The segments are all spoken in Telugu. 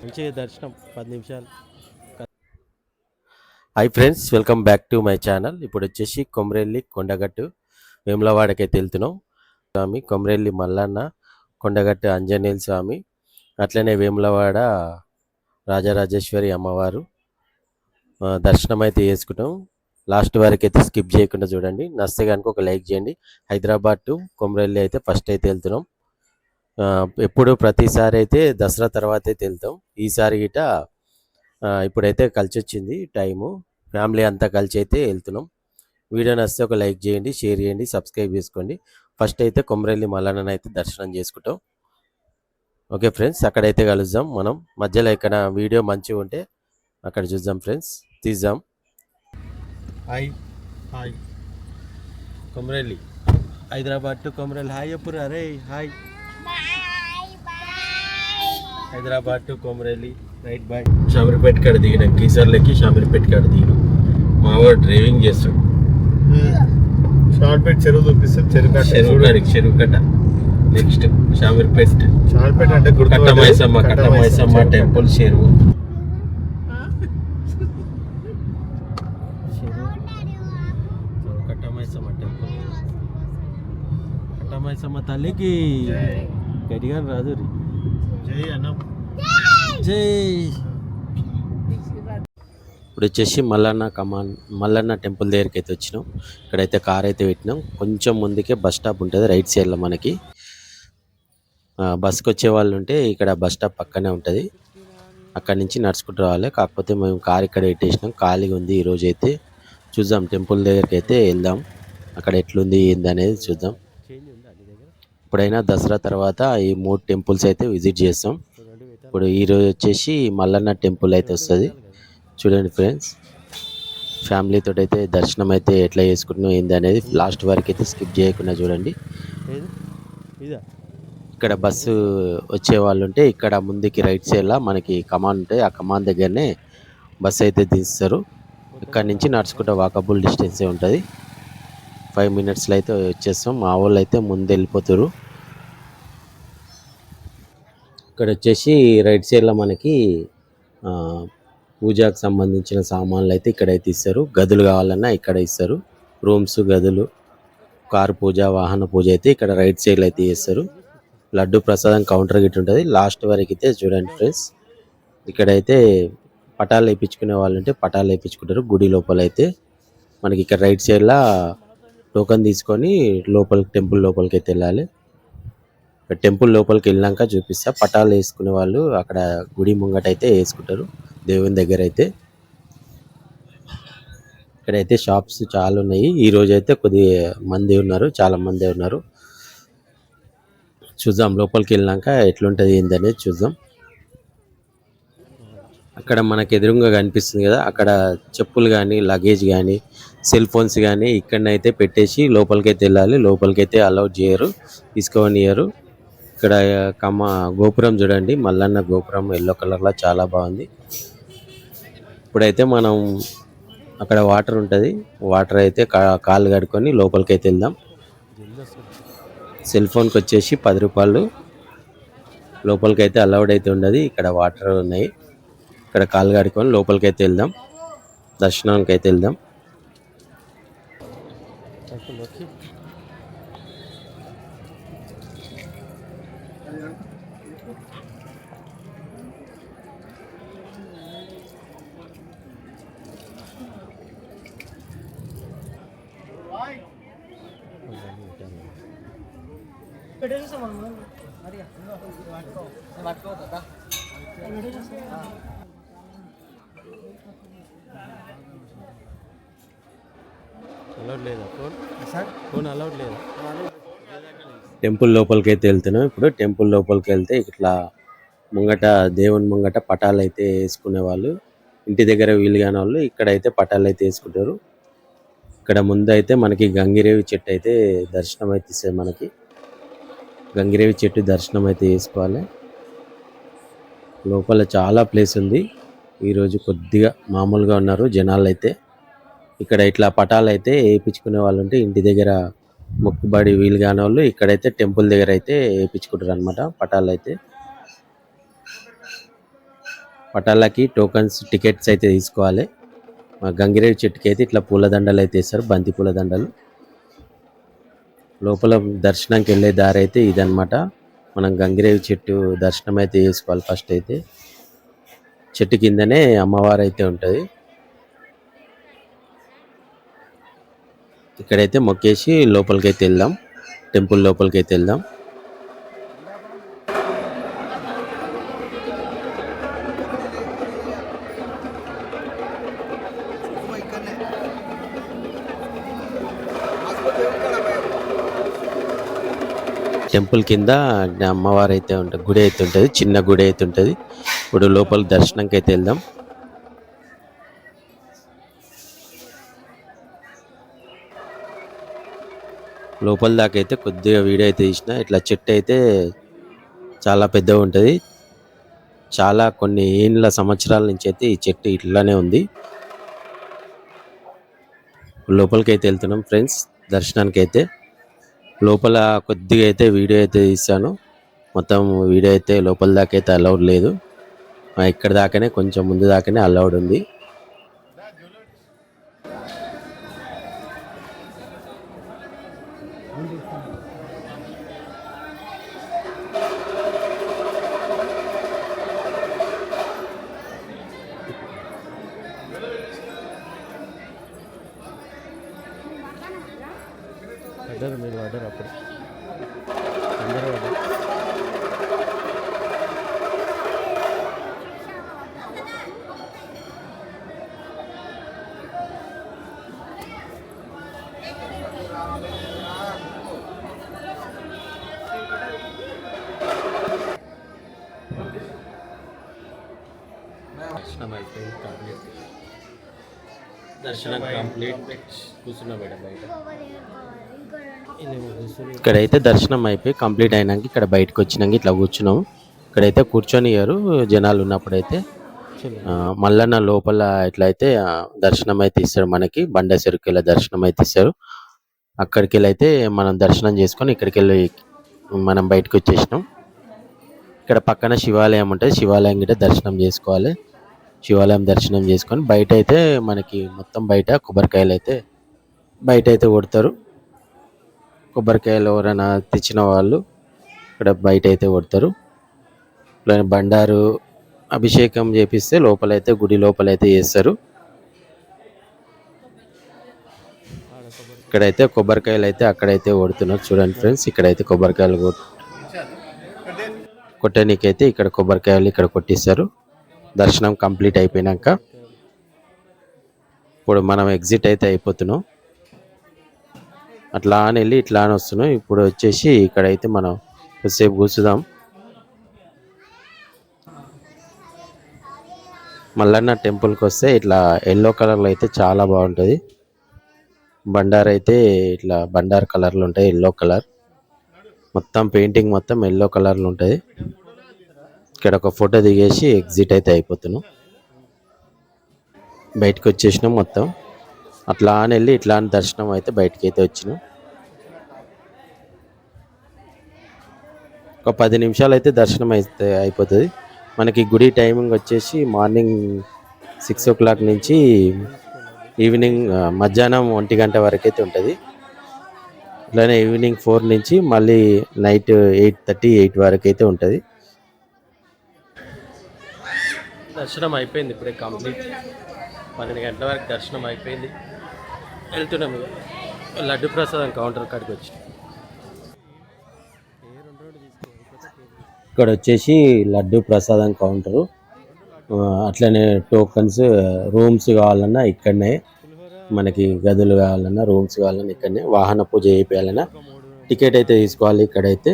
మంచిగా దర్శనం పది నిమిషాలు. Hi friends welcome back to my channel ఇప్పుడు వచ్చేసి కొమరెల్లి కొండగట్టు వేములవాడకైతే వెళ్తున్నాం స్వామి కొమరెల్లి మల్లన్న కొండగట్టు ఆంజనేయుల స్వామి అట్లనే వేములవాడ రాజరాజేశ్వరి అమ్మవారు దర్శనం అయితే చేసుకుంటాం. లాస్ట్ వరకు అయితే స్కిప్ చేయకుండా చూడండి. నస్తే కనుక ఒక లైక్ చేయండి. హైదరాబాద్ టు కొమరెల్లి అయితే ఫస్ట్ అయితే వెళ్తున్నాం. ఎప్పుడు ప్రతిసారి అయితే దసరా తర్వాత అయితే వెళ్తాం. ఈసారి గిట ఇప్పుడైతే కలిసి వచ్చింది టైము. ఫ్యామిలీ అంతా కలిసి అయితే వెళ్తున్నాం. వీడియో నచ్చితే ఒక లైక్ చేయండి షేర్ చేయండి సబ్స్క్రైబ్ చేసుకోండి. ఫస్ట్ అయితే కొమరెల్లి మల్లన్నను అయితే దర్శనం చేసుకుంటాం. ఓకే ఫ్రెండ్స్ అక్కడైతే కలుద్దాం మనం. మధ్యలో ఇక్కడ వీడియో మంచిగా ఉంటే అక్కడ చూద్దాం ఫ్రెండ్స్. తీద్దాం. Hi hi Komuravelli Hyderabad to Komuravelli hi ఎప్పుడు అరే hi Hyderabad to Komuravelli right bye Shamirpet కాడ దిగినాం. కీసర్లకి షామీర్పేట కాడ దిగినాం. మావాడు డ్రైవింగ్ చేస్తాడు షార్ట్పేట చెరువు చూపిస్తే చెరువు కట్ట. చెరువు కాడికి చెరువు కట్ట. నెక్స్ట్ షామీర్పేట. షార్ట్పేట అంటే గుర్తు కట్ట మైసమ్మ కట్ట మైసమ్మ. టెంపుల్ చెరువు కట్ట మైసమ్మ టెంపుల్ మైసమ్మ తల్లికి గట్టిగా రాదు జై ఇప్పుడు వచ్చేసి మల్లన్న కమాన్ మల్లన్న టెంపుల్ దగ్గరికి అయితే వచ్చినాం. ఇక్కడైతే కార్ అయితే పెట్టినాం. కొంచెం ముందుకే బస్ స్టాప్ ఉంటుంది రైట్ సైడ్లో మనకి. బస్కి వచ్చే వాళ్ళు ఉంటే ఇక్కడ బస్ స్టాప్ పక్కనే ఉంటుంది. అక్కడి నుంచి నడుచుకుంటూ రావాలి. కాకపోతే మేము కార్ ఇక్కడ పెట్టేసినాం. ఖాళీగా ఉంది ఈరోజు అయితే చూద్దాం టెంపుల్ దగ్గరికి అయితే వెళ్దాం. అక్కడ ఎట్లుంది ఏంది అనేది చూద్దాం. ఎప్పుడైనా దసరా తర్వాత ఈ మూడు టెంపుల్స్ అయితే విజిట్ చేస్తాం. ఇప్పుడు ఈరోజు వచ్చేసి మల్లన్న టెంపుల్ అయితే వస్తుంది. చూడండి ఫ్రెండ్స్. ఫ్యామిలీతో అయితే దర్శనం అయితే ఎట్లా చేసుకుంటున్నాం ఏంది అనేది లాస్ట్ వరకు అయితే స్కిప్ చేయకుండా చూడండి. ఇక్కడ బస్సు వచ్చే వాళ్ళు ఉంటే ఇక్కడ ముందుకి రైట్ సైడ్లో మనకి కమాన్ ఉంటాయి ఆ కమాన్ దగ్గరనే బస్సు అయితే దిస్తారు ఇక్కడ నుంచి నడుచుకుంటే వాకబుల్ డిస్టెన్సే ఉంటుంది. ఫైవ్ మినిట్స్లో అయితే వచ్చేస్తాం. మా వాళ్ళు అయితే ముందు వెళ్ళిపోతారు. ఇక్కడ వచ్చేసి రైట్ సైడ్లో మనకి పూజకు సంబంధించిన సామాన్లు అయితే ఇక్కడైతే ఇస్తారు గదులు కావాలన్నా ఇక్కడ ఇస్తారు. రూమ్స్ గదులు కారు పూజ వాహన పూజ అయితే ఇక్కడ రైట్ సైడ్లో అయితే చేస్తారు. లడ్డు ప్రసాదం కౌంటర్ గిట్ ఉంటుంది లాస్ట్ వరకు అయితే చూడండి ఫ్రెండ్స్. ఇక్కడైతే పటాలు వేయించుకునే వాళ్ళంటే పటాలు వేయించుకుంటారు గుడి లోపల అయితే మనకి ఇక్కడ రైట్ సైడ్లో టోకెన్ తీసుకొని లోపల టెంపుల్ లోపలికి అయితే వెళ్ళాలి. టెంపుల్ లోపలికి వెళ్ళాక చూపిస్తా. పటాలు వేసుకునే వాళ్ళు అక్కడ గుడి ముంగట అయితే వేసుకుంటారు. దేవుని దగ్గర అయితే ఇక్కడైతే షాప్స్ చాలా ఉన్నాయి. ఈ రోజు అయితే కొద్ది మంది ఉన్నారు. చాలా మంది ఉన్నారు. చూద్దాం. లోపలికి వెళ్ళాక ఎట్లుంటుంది ఏందనేది చూద్దాం. ఇక్కడ మనకు ఎదురుగా కనిపిస్తుంది కదా అక్కడ చెప్పులు కానీ లగేజ్ కానీ సెల్ ఫోన్స్ కానీ ఇక్కడనైతే పెట్టేసి లోపలికైతే వెళ్ళాలి. లోపలికైతే అలౌట్ చేయరు తీసుకోనియరు ఇక్కడ కమ్మ గోపురం చూడండి మల్లన్న గోపురం ఎల్లో కలర్లో చాలా బాగుంది. ఇప్పుడైతే మనం అక్కడ వాటర్ ఉంటుంది. వాటర్ అయితే కాళ్ళు కడుక్కొని లోపలికైతే వెళ్దాం. సెల్ ఫోన్కి వచ్చేసి పది రూపాయలు. లోపలికి అయితే అలౌడ్ అయితే ఉండదు. ఇక్కడ వాటర్ ఉన్నాయి. ఇక్కడ కాళ్ళు కడుక్కొని లోపలికి అయితే వెళ్దాం. దర్శనానికి అయితే వెళ్దాం అలౌడ్ లేదా ఫోన్ ఫోన్ అలౌడ్ లేదా? టెంపుల్ లోపలికి అయితే వెళ్తున్నాం ఇప్పుడు. టెంపుల్ లోపలికి వెళ్తే ఇట్లా ముంగట దేవుని ముంగట పటాలు అయితే వేసుకునే వాళ్ళు. ఇంటి దగ్గర వీలు కాని వాళ్ళు ఇక్కడ అయితే పటాలు అయితే వేసుకుంటారు. ఇక్కడ ముందు అయితే మనకి గంగిరేవి చెట్టు అయితే దర్శనం అయితే ఇస్తుంది మనకి. గంగిరేవి చెట్టు దర్శనం అయితే చేసుకోవాలి. లోపల చాలా ప్లేస్ ఉంది. ఈరోజు కొద్దిగా మామూలుగా ఉన్నారు జనాలు అయితే. ఇక్కడ ఇట్లా పటాలు అయితే వేయించుకునే వాళ్ళు ఉంటే ఇంటి దగ్గర మొక్కుబడి వీలు కాని వాళ్ళు ఇక్కడైతే టెంపుల్ దగ్గర అయితే వేయించుకుంటారు అనమాట పటాలు అయితే పటాలకి టోకన్స్ టికెట్స్ అయితే తీసుకోవాలి. మా గంగిరేవి చెట్టుకి అయితే ఇట్లా పూలదండలు అయితే వేస్తారు బంతి పూలదండలు. లోపల దర్శనంకి వెళ్ళే దారి అయితే ఇదనమాట మనం గంగిరేవి చెట్టు దర్శనం అయితే చేసుకోవాలి ఫస్ట్ అయితే. చెట్టు కిందనే అమ్మవారు అయితే ఉంటుంది. ఇక్కడైతే మొక్కేసి లోపలికి అయితే వెళ్దాం. టెంపుల్ లోపలికి అయితే వెళ్దాం. టెంపుల్ కింద అమ్మవారు అయితే ఉంటుంది గుడి అయితే ఉంటుంది చిన్న గుడి అయితే ఉంటుంది. ఇప్పుడు లోపల దర్శనంకి అయితే వెళ్దాం. లోపల దాకా అయితే కొద్దిగా వీడియో అయితే తీసిన. ఇట్లా చెట్టు అయితే చాలా పెద్దగా ఉంటుంది. చాలా కొన్ని ఏళ్ళ సంవత్సరాల నుంచి అయితే ఈ చెట్టు ఇట్లానే ఉంది. లోపలికి అయితే వెళ్తున్నాం ఫ్రెండ్స్ దర్శనానికి అయితే లోపల కొద్దిగా అయితే వీడియో అయితే తీస్తాను మొత్తం వీడియో అయితే లోపల దాకా అయితే అలౌడ్ లేదు. ఇక్కడ దాకానే కొంచెం ముందు దాకానే అలౌడ్ ఉంది. పడ్డారు మీరు పడ్డారు అప్పుడు అందరూ పడ్డారు దర్శనం అయిపోయింది కంప్లీట్ దర్శనం కంప్లీట్ కూర్చున్నా మేడం బయట ఇక్కడైతే దర్శనం అయిపోయి కంప్లీట్ అయినాక ఇక్కడ బయటకు వచ్చినాక ఇట్లా కూర్చున్నాం. ఇక్కడైతే కూర్చొనియారు జనాలు ఉన్నప్పుడైతే. ఆ, మల్లన్న లోపల ఇట్లయితే దర్శనం అయితే ఇస్తారు మనకి. బండ చెరుకుల దర్శనం అయితే ఇస్తారు. అక్కడికి వెళ్ళి అయితే మనం దర్శనం చేసుకొని ఇక్కడికి వెళ్ళి మనం బయటకు వచ్చేసినాం. ఇక్కడ పక్కన శివాలయం ఉంటుంది. శివాలయం గిట్ట దర్శనం చేసుకోవాలి. శివాలయం దర్శనం చేసుకొని బయట అయితే మనకి మొత్తం బయట కొబ్బరికాయలు అయితే బయట అయితే కొడతారు. కొబ్బరికాయలు ఎవరైనా తెచ్చిన వాళ్ళు ఇక్కడ బయట అయితే కొడతారు. ఇట్లా బండారు అభిషేకం చేపిస్తే లోపలైతే గుడి లోపలైతే చేస్తారు. ఇక్కడైతే కొబ్బరికాయలు అయితే అక్కడైతే కొడుతున్నారు. చూడండి ఫ్రెండ్స్ ఇక్కడైతే కొబ్బరికాయలు కొట్టడానికైతే ఇక్కడ కొబ్బరికాయలు ఇక్కడ కొట్టిస్తారు. దర్శనం కంప్లీట్ అయిపోయినాక ఇప్పుడు మనం ఎగ్జిట్ అయితే అయిపోతున్నాం. అట్లా అని వెళ్ళి ఇట్లా అని వస్తున్నాం. ఇప్పుడు వచ్చేసి ఇక్కడైతే మనం కొద్దిసేపు కూర్చుదాం. మల్లన్న టెంపుల్కి వస్తే ఇట్లా ఎల్లో కలర్లో అయితే చాలా బాగుంటుంది. బండార్ అయితే ఇట్లా బండార్ కలర్లు ఉంటాయి ఎల్లో కలర్. మొత్తం పెయింటింగ్ మొత్తం ఎల్లో కలర్లు ఉంటుంది. ఇక్కడ ఒక ఫోటో దిగేసి ఎగ్జిట్ అయితే అయిపోతున్నాం. బయటకు వచ్చేసినాం మొత్తం. అట్లా అని వెళ్ళి ఇట్లా అని దర్శనం అయితే బయటకి అయితే వచ్చినాం. ఒక పది నిమిషాలు అయితే దర్శనం అయితే అయిపోతుంది. మనకి గుడి టైమింగ్ వచ్చేసి మార్నింగ్ సిక్స్ ఓ క్లాక్ నుంచి ఈవినింగ్ మధ్యాహ్నం ఒంటి గంట వరకు అయితే ఉంటుంది. ఇట్లానే ఈవినింగ్ ఫోర్ నుంచి మళ్ళీ నైట్ ఎయిట్ థర్టీ ఎయిట్ వరకు అయితే ఉంటుంది. దర్శనం అయిపోయింది ఇప్పుడే కంప్లీట్. పన్నెండు గంటల వరకు దర్శనం అయిపోయింది. వెళ్తున్నాము లడ్డు ప్రసాదం కౌంటర్ కాడికి వచ్చి. ఇక్కడ వచ్చేసి లడ్డు ప్రసాదం కౌంటరు. అట్లనే టోకన్స్ రూమ్స్ కావాలన్నా ఇక్కడనే. మనకి గదులు కావాలన్నా రూమ్స్ కావాలన్నా ఇక్కడనే. వాహన పూజ చేయాలన్నా టికెట్ అయితే తీసుకోవాలి ఇక్కడైతే.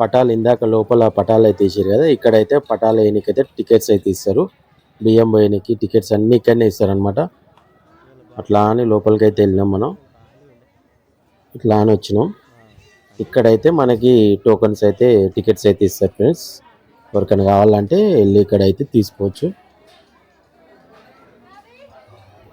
పటాలు ఇందాక లోపల పటాలు అయితే తీసారు కదా ఇక్కడైతే పటాలు వేయనికైతే టికెట్స్ అయితే ఇస్తారు. బియ్యం పోయనికి టికెట్స్ అన్ని ఇక్కడనే ఇస్తారు అనమాట అట్లా అని లోపలికి అయితే వెళ్ళినాం మనం. ఇట్లా అని వచ్చినాం. ఇక్కడైతే మనకి టోకన్స్ అయితే టికెట్స్ అయితే ఇస్తారు ఫ్రెండ్స్ ఎవరికైనా కావాలంటే వెళ్ళి ఇక్కడైతే తీసుకోవచ్చు.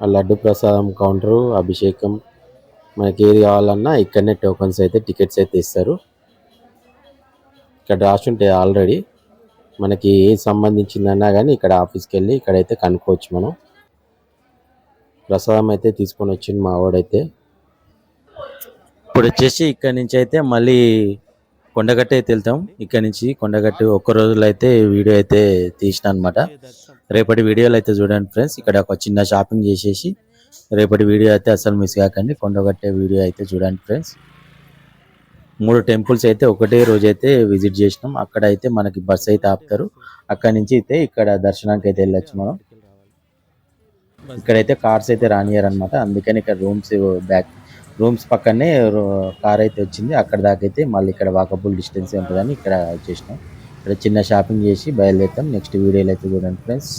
ఆ లడ్డు ప్రసాదం కౌంటరు అభిషేకం మనకి ఏది కావాలన్నా ఇక్కడనే టోకన్స్ అయితే టికెట్స్ అయితే ఇస్తారు. ఇక్కడ రాసి ఉంటాయి ఆల్రెడీ మనకి ఏది సంబంధించిందన్నా కానీ ఇక్కడ ఆఫీస్కి వెళ్ళి ఇక్కడైతే కనుక్కోవచ్చు మనం. ప్రసాదం అయితే తీసుకొని వచ్చింది మా వాడైతే. ఇప్పుడు వచ్చేసి ఇక్కడ నుంచి అయితే మళ్ళీ కొండగట్ట అయితే వెళ్తాం. ఇక్కడ నుంచి కొండగట్టు ఒక్క రోజులో అయితే వీడియో అయితే తీసిన అనమాట రేపటి వీడియోలు అయితే చూడండి ఫ్రెండ్స్. ఇక్కడ ఒక చిన్న షాపింగ్ చేసేసి రేపటి వీడియో అయితే అసలు మిస్ కాకండి. కొండగట్టే వీడియో అయితే చూడండి ఫ్రెండ్స్. మూడు టెంపుల్స్ అయితే ఒకటే రోజు అయితే విజిట్ చేసినాం. అక్కడ అయితే మనకి బస్ అయితే ఆపుతారు. అక్కడ నుంచి అయితే ఇక్కడ దర్శనానికి అయితే వెళ్ళొచ్చు మనం. ఇక్కడైతే కార్స్ అయితే రానియర్ అనమాట అందుకని ఇక్కడ రూమ్స్ బ్యాక్ రూమ్స్ పక్కనే కార్ అయితే వచ్చింది. అక్కడ దాకా అయితే మళ్ళీ ఇక్కడ వాకబుల్ డిస్టెన్స్ ఉంటుందని ఇక్కడ చేసినాం. ఇక్కడ చిన్న షాపింగ్ చేసి బయలుదేరుతాం. నెక్స్ట్ వీడియోలో అయితే చూడండి ఫ్రెండ్స్.